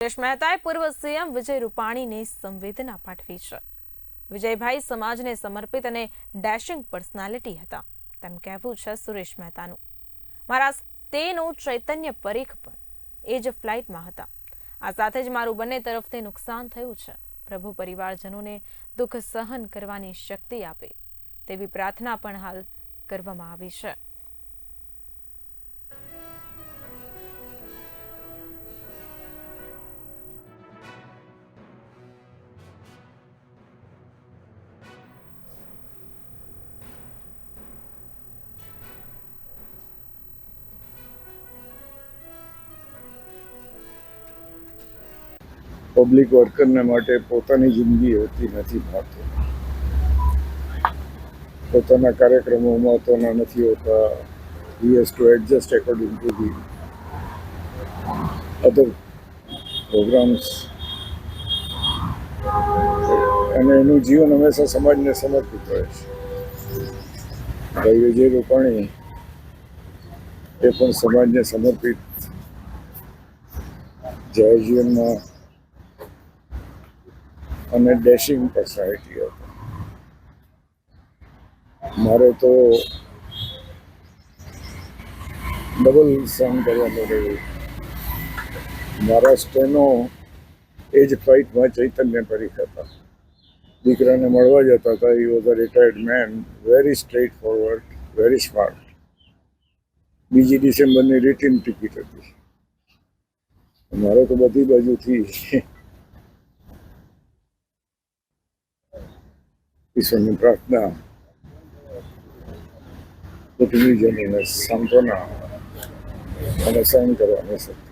સુરેશ મહેતાએ પૂર્વ સીએમ વિજય રૂપાણીને સંવેદના પાઠવી છે. વિજયભાઈ સમાજને સમર્પિત અને ડેશિંગ પર્સનાલિટી હતા. તેમ કહેવું છે સુરેશ મહેતાનું. મારા તેનું ચૈતન્ય પરીખ પણ એ જ ફ્લાઇટમાં હતા. આ સાથે જ મારું બંને તરફથી નુકસાન થયું છે. પ્રભુ પરિવારજનોને દુઃખ સહન કરવાની શક્તિ આપે તેવી પ્રાર્થના પણ હાલ કરવામાં આવી છે. પબ્લિક વર્કરને માટે પોતાની જિંદગી હોતી નથી ભાવતો પોતાના કાર્યક્રમોમાં મહત્વના નથી હોતા. He has to adjust according to the other programmes અને એનું જીવન હંમેશા સમાજને સમર્પિત રહે છે. ભાઈ વિજય રૂપાણી એ પણ સમાજને સમર્પિત. જય જીવનમાં અને ડેશિંગ પર્સનાલિટી હતો મારે તો ડબલ સહન કરવાનું રહ્યું મારા સ્ટેનો એ જ ફ્લાઇટમાં ચૈતન્ય પરીખ હતા. દીકરાને મળવા જતા હતા. He was a retired man very straightforward very smart બીજી ડિસેમ્બરની રિટર્ન ટિકિટ હતી. મારે તો બધી બાજુથી ઈશ્વરની પ્રાર્થના કુટુંબીજનોને સાંત્વના અને સહન કરવાની શક્તિ